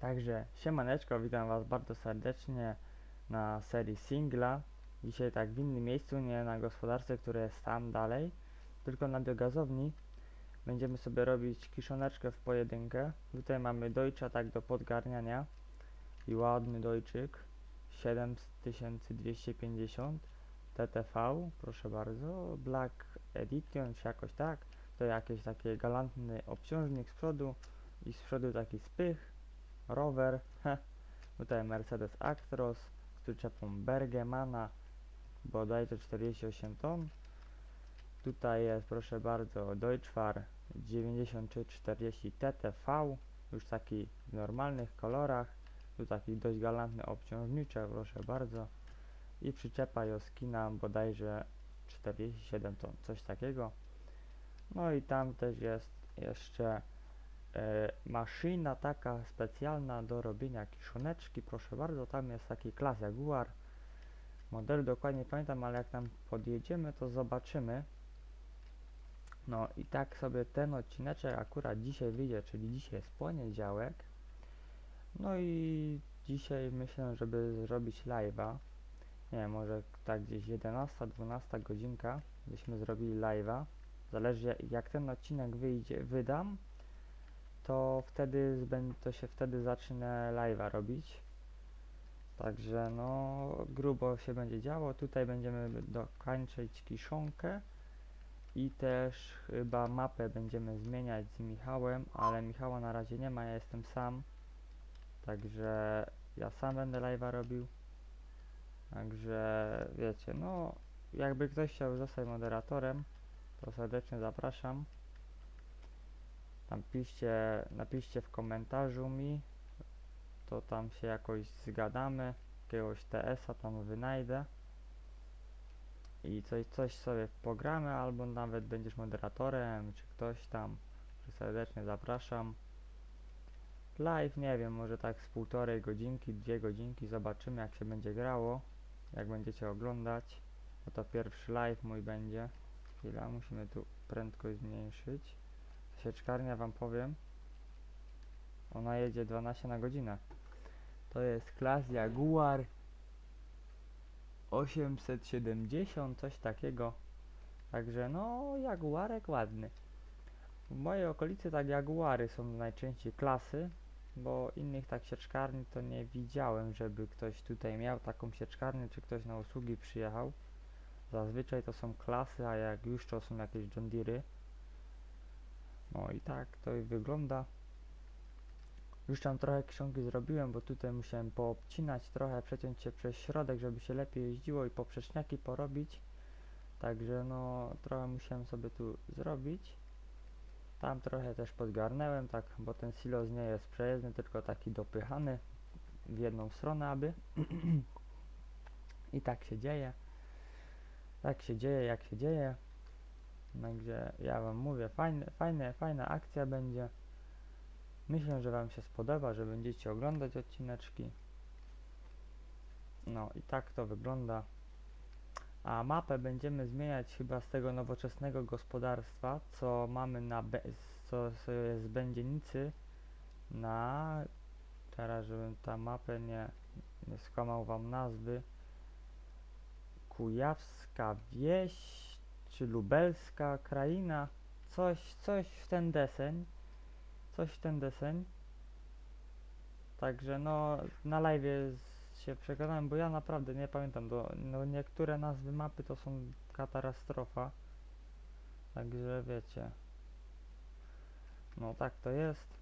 Także siemaneczko, witam was bardzo serdecznie na serii singla. Dzisiaj tak w innym miejscu, nie na gospodarce, które jest tam dalej, tylko na biogazowni. Będziemy sobie robić kiszoneczkę w pojedynkę. Tutaj mamy dojcza tak do podgarniania i ładny dojczyk 7250 TTV, proszę bardzo, Black Edition czy jakoś tak. To jakiś taki galantny obciążnik z przodu i z przodu taki spych rower, tutaj Mercedes Actros z przyczepą Bergemana, bodajże 48 ton. Tutaj jest, proszę bardzo, Deutschfar 9340 TTV, już taki w normalnych kolorach. Tu taki dość galantny obciążniczek, proszę bardzo. I przyczepa Joskina bodajże 47 ton, coś takiego. No i tam też jest jeszcze e, maszyna taka specjalna do robienia kiszoneczki, proszę bardzo, tam jest taki klas Jaguar. Model dokładnie nie pamiętam, ale jak tam podjedziemy, to zobaczymy. No i tak sobie ten odcineczek akurat dzisiaj wyjdzie, czyli dzisiaj jest poniedziałek. No i dzisiaj myślę, żeby zrobić live'a. Nie wiem, może tak gdzieś 11-12 godzinka, byśmy zrobili live'a. Zależy jak ten odcinek wyjdzie, wydam, to wtedy to się wtedy zacznę live'a robić. Także no grubo się będzie działo. Tutaj będziemy dokończyć kiszonkę i też chyba mapę będziemy zmieniać z Michałem, ale Michała na razie nie ma, ja jestem sam. Także ja sam będę live'a robił. Także wiecie, no jakby ktoś chciał zostać moderatorem, to serdecznie zapraszam. Tam piszcie, napiszcie w komentarzu mi, to tam się jakoś zgadamy, jakiegoś TS-a tam wynajdę i coś, coś sobie pogramy, albo nawet będziesz moderatorem, czy ktoś tam, serdecznie zapraszam. Live, nie wiem, może tak z półtorej godzinki, dwie godzinki, zobaczymy jak się będzie grało, jak będziecie oglądać. No to pierwszy live mój będzie. Chwila, musimy tu prędkość zmniejszyć. Sieczkarnia wam powiem. Ona jedzie 12 na godzinę. To jest klas Jaguar 870, coś takiego. Także no, Jaguarek ładny. W mojej okolicy tak Jaguary są najczęściej klasy, bo innych tak sieczkarni to nie widziałem, żeby ktoś tutaj miał taką sieczkarnię, czy ktoś na usługi przyjechał. Zazwyczaj to są klasy, a jak już to są jakieś John Deere'y. No i tak to i wygląda. Już tam trochę książki zrobiłem, bo tutaj musiałem poobcinać trochę, przeciąć się przez środek, żeby się lepiej jeździło i poprzeczniaki porobić. Także no trochę musiałem sobie tu zrobić. Tam trochę też podgarnęłem, tak, bo ten silos nie jest przejezdny, tylko taki dopychany w jedną stronę, aby. I tak się dzieje. Tak się dzieje, jak się dzieje. Także ja wam mówię, fajne, fajne, fajna akcja będzie. Myślę, że wam się spodoba, że będziecie oglądać odcineczki. No i tak to wygląda. A mapę będziemy zmieniać chyba z tego nowoczesnego gospodarstwa, co mamy na Be- co co jest Będzienicy na teraz, żebym ta mapę nie, nie skłamał wam nazwy Kujawska wieś czy lubelska kraina coś, coś w ten deseń coś w ten deseń. Także no na live się przekonałem, bo ja naprawdę nie pamiętam, no niektóre nazwy mapy to są katastrofa. Także wiecie. No tak to jest.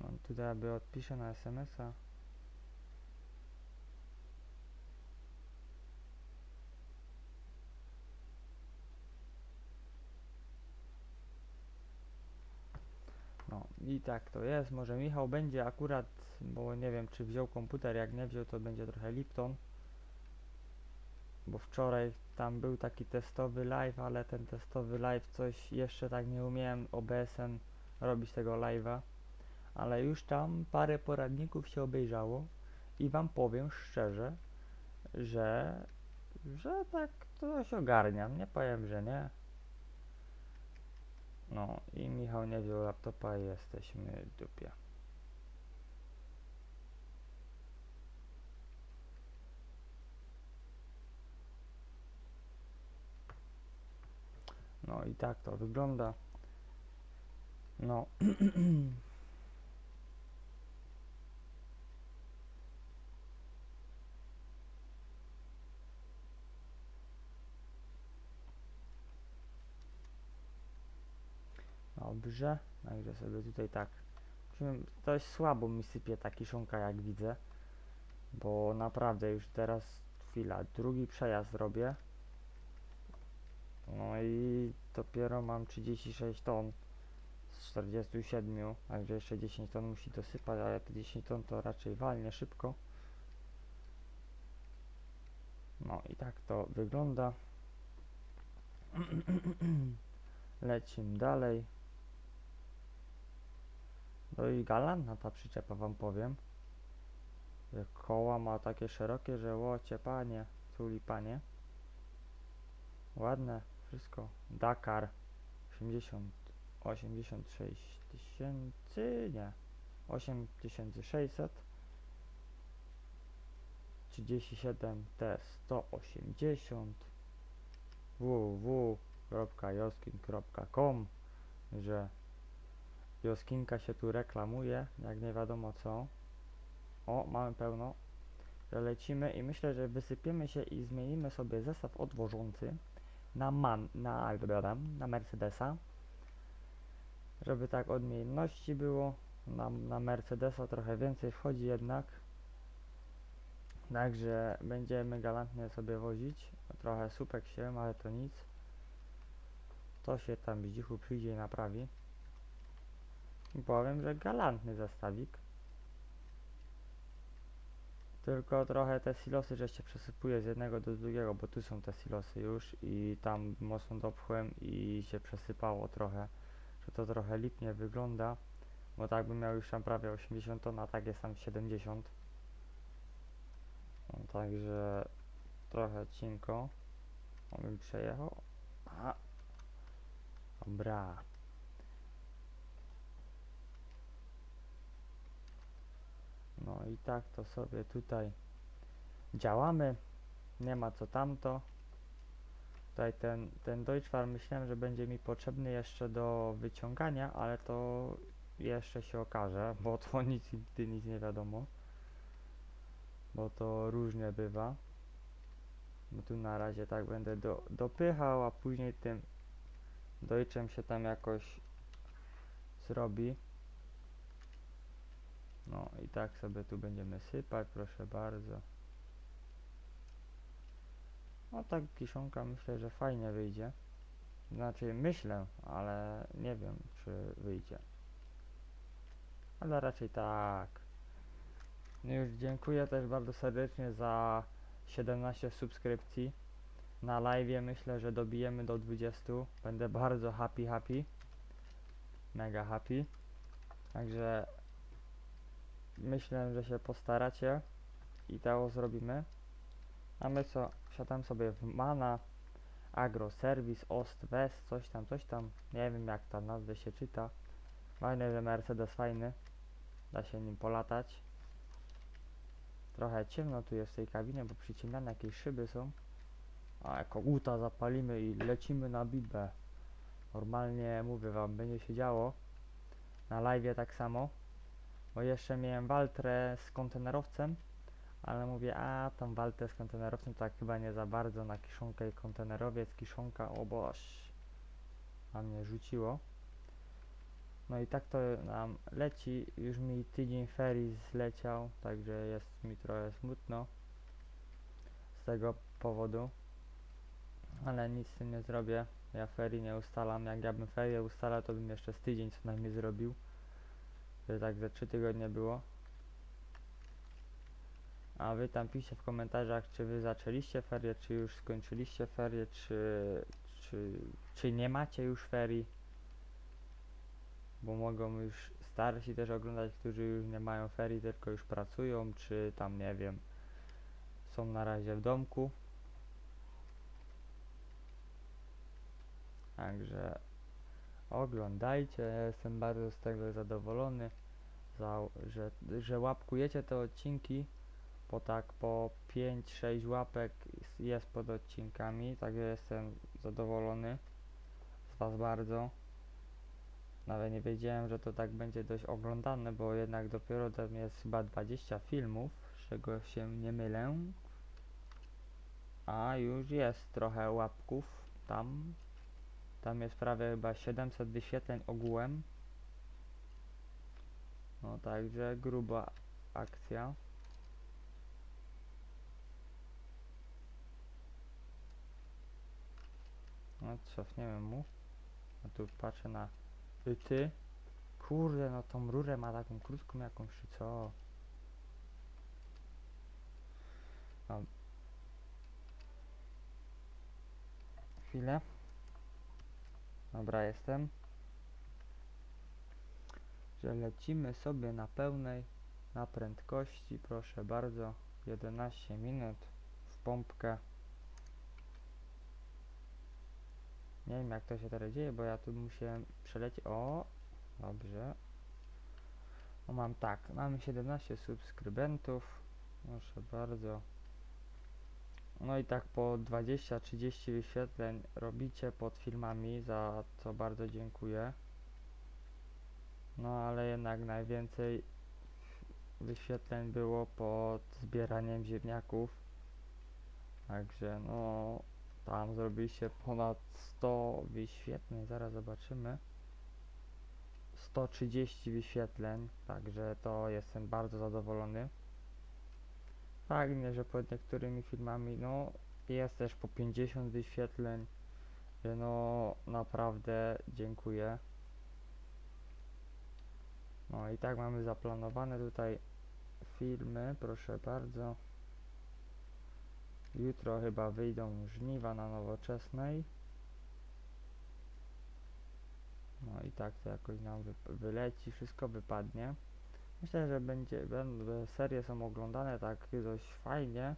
No, tutaj aby odpiszę na SMS-a No i tak to jest. Może Michał będzie akurat, bo nie wiem czy wziął komputer, jak nie wziął to będzie trochę Lipton. Bo wczoraj tam był taki testowy live, ale ten testowy live coś jeszcze tak nie umiałem OBS-em robić tego live'a. Ale już tam parę poradników się obejrzało i wam powiem szczerze, że, że tak coś ogarniam. Nie powiem, że nie. No i Michał nie wziął laptopa i jesteśmy w dupie. No i tak to wygląda. No. Dobrze, także sobie tutaj tak. Musimy- Dość słabo mi sypie ta kiszonka jak widzę. Bo naprawdę już teraz chwila, drugi przejazd robię. No i dopiero mam 36 ton z 47, także jeszcze 10 ton musi dosypać, ale te 10 ton to raczej walnie szybko. No i tak to wygląda. Lecimy dalej. No i galantna ta przyczepa wam powiem. Koła ma takie szerokie, że łocie panie, culi panie. Ładne, wszystko. Dakar 80, 86 tysięcy, nie, 8600 37 T 180 www.joskin.com że Joskinka się tu reklamuje, jak nie wiadomo co. O, mamy pełno. Lecimy i myślę, że wysypiemy się i zmienimy sobie zestaw odwożący na man, na, na Mercedesa. Żeby tak odmienności było. Na, na Mercedesa trochę więcej wchodzi jednak. Także będziemy galantnie sobie wozić. Trochę supek się, ale to nic. To się tam zdzichu przyjdzie i naprawi. Powiem, że galantny zestawik. Tylko trochę te silosy żeście przesypuję z jednego do drugiego, bo tu są te silosy już i tam mocno dopchłem i się przesypało trochę, że to trochę lipnie wygląda, bo tak bym miał już tam prawie 80 ton, a tak jest tam 70. No, także trochę cinko. On bym przejechał. A. Dobra. No i tak to sobie tutaj działamy. Nie ma co tamto. Tutaj ten, ten Deutschfarm myślałem, że będzie mi potrzebny jeszcze do wyciągania, ale to jeszcze się okaże, bo to nic nigdy nic nie wiadomo. Bo to różnie bywa. Bo tu na razie tak będę do, dopychał, a później tym Deutschem się tam jakoś zrobi. No i tak sobie tu będziemy sypać, proszę bardzo. No tak kiszonka myślę, że fajnie wyjdzie. Znaczy myślę, ale nie wiem czy wyjdzie. Ale raczej tak. No już dziękuję też bardzo serdecznie za 17 subskrypcji. Na live myślę, że dobijemy do 20. Będę bardzo happy, happy. Mega happy. Także myślę, że się postaracie i to zrobimy. A my co, wsiadam sobie w Mana, Agro Service, Ost West, coś tam, coś tam. Nie wiem jak ta nazwa się czyta. Fajny, że Mercedes fajny. Da się nim polatać. Trochę ciemno tu jest w tej kabinie, bo przyciemniane jakieś szyby są. A jako guta zapalimy i lecimy na bibę. Normalnie mówię wam, będzie się działo. Na live tak samo. Bo jeszcze miałem waltrę z kontenerowcem, ale mówię, a tą waltę z kontenerowcem tak chyba nie za bardzo na kiszonkę i kontenerowiec, kiszonka, o boż, a mnie rzuciło. No i tak to nam leci, już mi tydzień ferii zleciał, także jest mi trochę smutno z tego powodu, ale nic z tym nie zrobię, ja ferii nie ustalam, jak ja bym ferię ustalał, to bym jeszcze z tydzień co najmniej zrobił że tak ze 3 tygodnie było. A wy tam piszcie w komentarzach, czy wy zaczęliście ferie, czy już skończyliście ferie, czy, czy, czy nie macie już ferii. Bo mogą już starsi też oglądać, którzy już nie mają ferii, tylko już pracują, czy tam nie wiem, są na razie w domku. Także oglądajcie, ja jestem bardzo z tego zadowolony, za, że, że łapkujecie te odcinki, bo tak po 5-6 łapek jest pod odcinkami, także jestem zadowolony z Was bardzo. Nawet nie wiedziałem, że to tak będzie dość oglądane, bo jednak dopiero tam jest chyba 20 filmów, z czego się nie mylę. A już jest trochę łapków tam. Tam jest prawie chyba 700 wyświetleń ogółem. No także gruba akcja. No cofniemy mu. A tu patrzę na ty. Kurde, no tą rurę ma taką krótką jakąś, czy co? A. Chwilę. Dobra, jestem. Że lecimy sobie na pełnej, na prędkości, proszę bardzo. 11 minut w pompkę. Nie wiem jak to się teraz dzieje, bo ja tu musiałem przelecieć. O, dobrze. No mam tak, mamy 17 subskrybentów. Proszę bardzo. No i tak po 20-30 wyświetleń robicie pod filmami, za co bardzo dziękuję. No ale jednak najwięcej wyświetleń było pod zbieraniem ziemniaków. Także no tam zrobiliście ponad 100 wyświetleń, zaraz zobaczymy. 130 wyświetleń, także to jestem bardzo zadowolony. Fajnie, że pod niektórymi filmami, no jest też po 50 wyświetleń, że no naprawdę dziękuję. No i tak mamy zaplanowane tutaj filmy, proszę bardzo. Jutro chyba wyjdą żniwa na nowoczesnej. No i tak to jakoś nam wy wyleci, wszystko wypadnie. Myślę, że będzie, będą, serie są oglądane tak dość fajnie,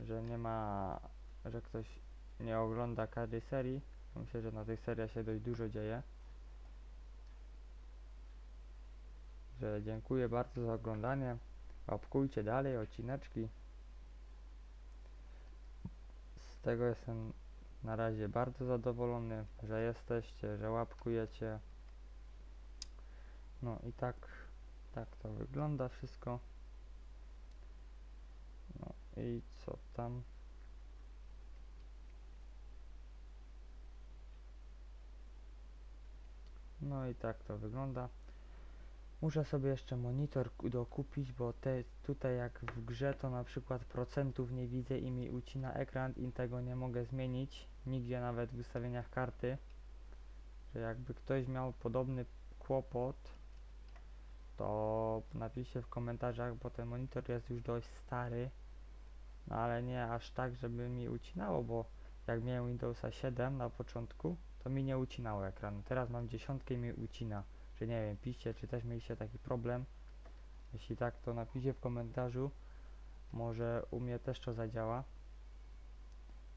że nie ma, że ktoś nie ogląda każdej serii. Myślę, że na tej serii się dość dużo dzieje. Że dziękuję bardzo za oglądanie. Łapkujcie dalej odcineczki. Z tego jestem na razie bardzo zadowolony, że jesteście, że łapkujecie. No i tak, tak to wygląda wszystko. No i co tam? No i tak to wygląda. Muszę sobie jeszcze monitor ku- dokupić, bo te tutaj jak w grze to na przykład procentów nie widzę i mi ucina ekran i tego nie mogę zmienić nigdzie nawet w ustawieniach karty. Że jakby ktoś miał podobny kłopot, to napiszcie w komentarzach, bo ten monitor jest już dość stary. No ale nie aż tak, żeby mi ucinało, bo jak miałem Windowsa 7 na początku, to mi nie ucinało ekranu. Teraz mam dziesiątkę i mi ucina. Czy nie wiem, piszcie, czy też mieliście taki problem. Jeśli tak, to napiszcie w komentarzu. Może u mnie też to zadziała.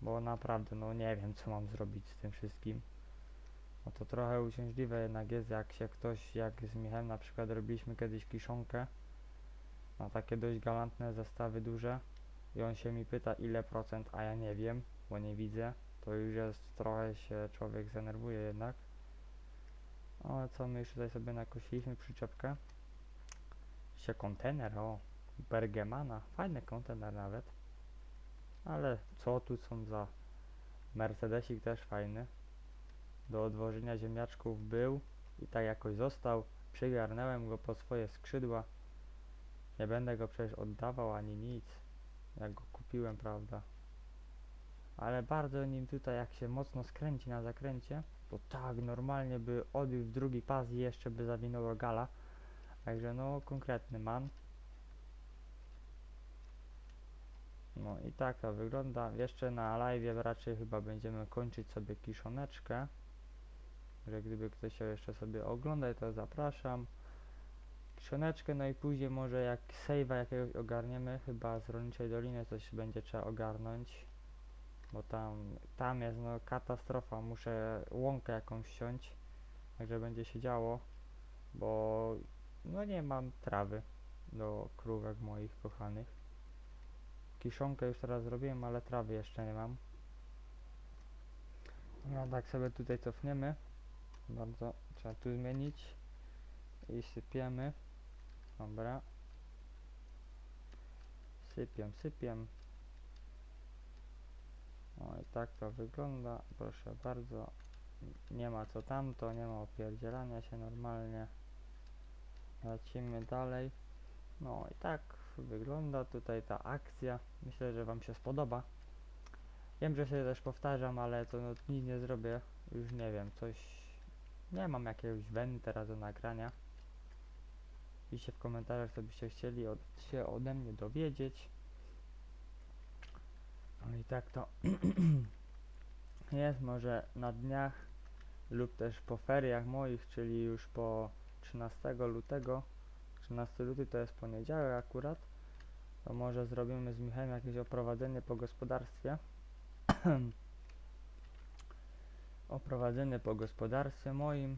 Bo naprawdę, no nie wiem, co mam zrobić z tym wszystkim. No to trochę uciążliwe jednak jest, jak się ktoś, jak z Michem na przykład robiliśmy kiedyś kiszonkę na takie dość galantne zestawy duże i on się mi pyta ile procent, a ja nie wiem, bo nie widzę, to już jest trochę się człowiek zdenerwuje jednak. Ale co my już tutaj sobie nakosiliśmy przyczepkę. Się kontener, o, Bergemana, fajny kontener nawet. Ale co tu są za Mercedesik też fajny. Do odwożenia ziemniaczków był i tak jakoś został. Przygarnąłem go po swoje skrzydła. Nie będę go przecież oddawał ani nic. Jak go kupiłem, prawda? Ale bardzo nim tutaj jak się mocno skręci na zakręcie, to tak normalnie by odbił w drugi pas i jeszcze by zawinęło gala. Także no konkretny man. No i tak to wygląda. Jeszcze na live raczej chyba będziemy kończyć sobie kiszoneczkę. Że gdyby ktoś chciał jeszcze sobie oglądać, to zapraszam. Kiszoneczkę, no i później może jak save'a jakiegoś ogarniemy, chyba z Rolniczej Doliny coś będzie trzeba ogarnąć. Bo tam, tam jest no katastrofa, muszę łąkę jakąś wsiąść. Także będzie się działo, bo no nie mam trawy do krówek moich kochanych. Kiszonkę już teraz zrobiłem, ale trawy jeszcze nie mam. No tak sobie tutaj cofniemy. Bardzo trzeba tu zmienić. I sypiemy. Dobra. Sypię, sypię. O i tak to wygląda. Proszę bardzo. Nie ma co tamto, nie ma opierdzielania się normalnie. Lecimy dalej. No i tak wygląda tutaj ta akcja. Myślę, że Wam się spodoba. Wiem, że się też powtarzam, ale to no, nic nie zrobię. Już nie wiem, coś... Nie mam jakiegoś weny teraz do nagrania. Piszcie w komentarzach, co byście chcieli od, się ode mnie dowiedzieć. No i tak to jest może na dniach lub też po feriach moich, czyli już po 13 lutego. 13 luty to jest poniedziałek akurat. To może zrobimy z Michałem jakieś oprowadzenie po gospodarstwie. oprowadzenie po gospodarstwie moim,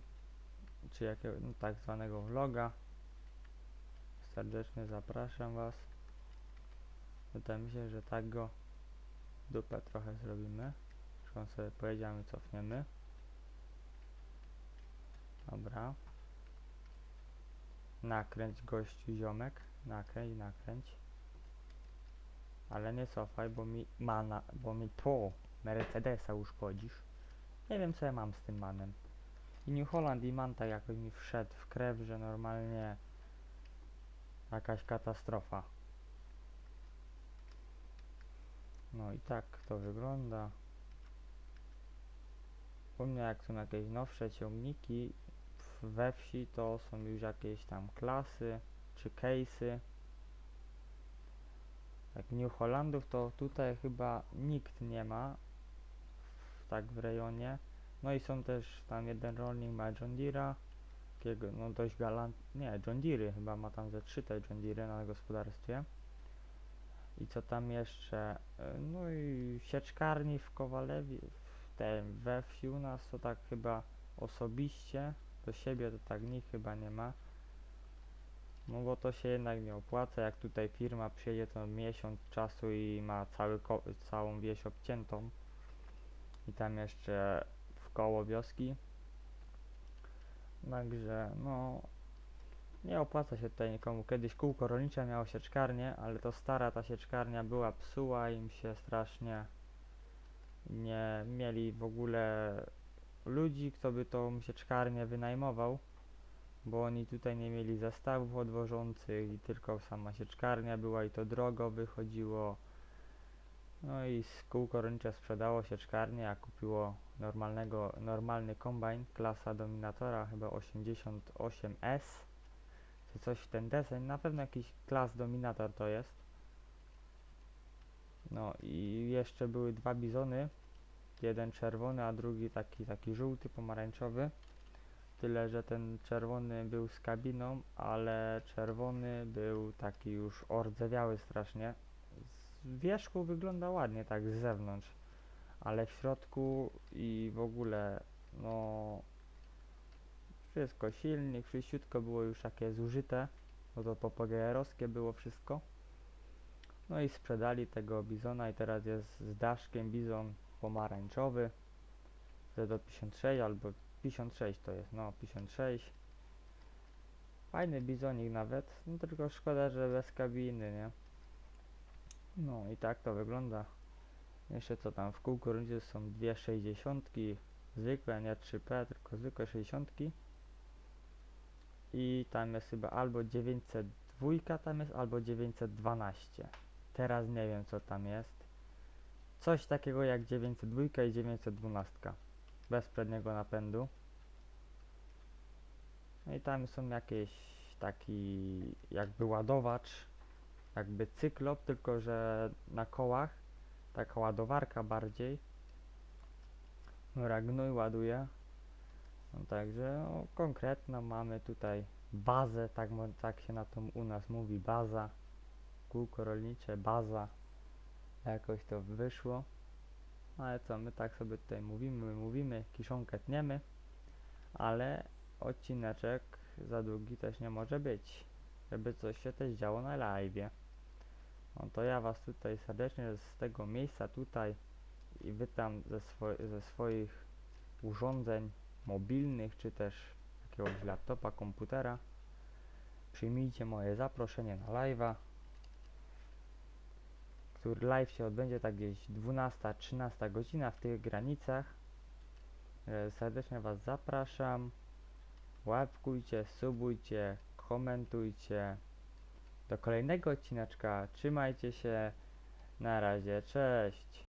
czy jakiego no, tak zwanego vloga. Serdecznie zapraszam Was. Wydaje mi się, że tak go dupę trochę zrobimy. Zresztą sobie powiedziałem, cofniemy. Dobra. Nakręć gościu ziomek. Nakręć, nakręć. Ale nie cofaj, bo mi mana, bo mi to Mercedesa uszkodzisz. Nie wiem co ja mam z tym manem. I New Holland i Manta jakoś mi wszedł w krew, że normalnie jakaś katastrofa. No i tak to wygląda. U mnie jak są jakieś nowsze ciągniki we wsi to są już jakieś tam klasy czy case'y. Jak New Hollandów to tutaj chyba nikt nie ma tak w rejonie. No i są też tam jeden rolnik ma John Deere'a, no dość galant... Nie, John Deere chyba ma tam ze trzy te John Deere na gospodarstwie. I co tam jeszcze? E, No i sieczkarni w Kowalewie, w tym we wsi u nas to tak chyba osobiście do siebie to tak nikt chyba nie ma. No bo to się jednak nie opłaca, jak tutaj firma przyjedzie to miesiąc czasu i ma cały całą wieś obciętą i tam jeszcze w koło wioski. Także no nie opłaca się tutaj nikomu. Kiedyś kółko rolnicze miało sieczkarnię, ale to stara ta sieczkarnia była psuła im się strasznie. Nie mieli w ogóle ludzi, kto by tą sieczkarnię wynajmował, bo oni tutaj nie mieli zestawów odwożących i tylko sama sieczkarnia była i to drogo wychodziło. No i kółko rolnicze sprzedało sieczkarnię, a kupiło normalnego, normalny kombajn, klasa Dominatora, chyba 88S, czy coś ten deseń, na pewno jakiś klas Dominator to jest. No i jeszcze były dwa bizony, jeden czerwony, a drugi taki, taki żółty, pomarańczowy. Tyle, że ten czerwony był z kabiną, ale czerwony był taki już ordzewiały strasznie. Z wierzchu wygląda ładnie, tak z zewnątrz, ale w środku i w ogóle, no wszystko, silnik, wszystko było już takie zużyte, bo to popogejerowskie było wszystko. No i sprzedali tego bizona i teraz jest z daszkiem bizon pomarańczowy, do 56 albo 56 to jest, no 56. Fajny bizonik nawet, no tylko szkoda, że bez kabiny, nie? No i tak to wygląda. Jeszcze co tam, w kółku rundzie są dwie 60 zwykłe, nie 3P, tylko zwykłe 60 i tam jest chyba albo 902 tam jest, albo 912. Teraz nie wiem co tam jest. Coś takiego jak 902 i 912. Bez przedniego napędu. No i tam są jakieś taki jakby ładowacz, jakby cyklop, tylko że na kołach. Taka ładowarka bardziej. Dobra, gnój ładuje. No także no, mamy tutaj bazę, tak, tak się na to u nas mówi, baza. Kółko rolnicze, baza. Jakoś to wyszło. No ale co, my tak sobie tutaj mówimy, my mówimy, kiszonkę tniemy. ale odcineczek za długi też nie może być, żeby coś się też działo na live. No to ja was tutaj serdecznie z tego miejsca tutaj i witam ze, swo- ze swoich urządzeń mobilnych, czy też jakiegoś laptopa, komputera. Przyjmijcie moje zaproszenie na live'a, który live się odbędzie tak gdzieś 12-13 godzina w tych granicach. E, Serdecznie Was zapraszam. Łapkujcie, subujcie, komentujcie. Do kolejnego odcineczka. Trzymajcie się. Na razie, cześć.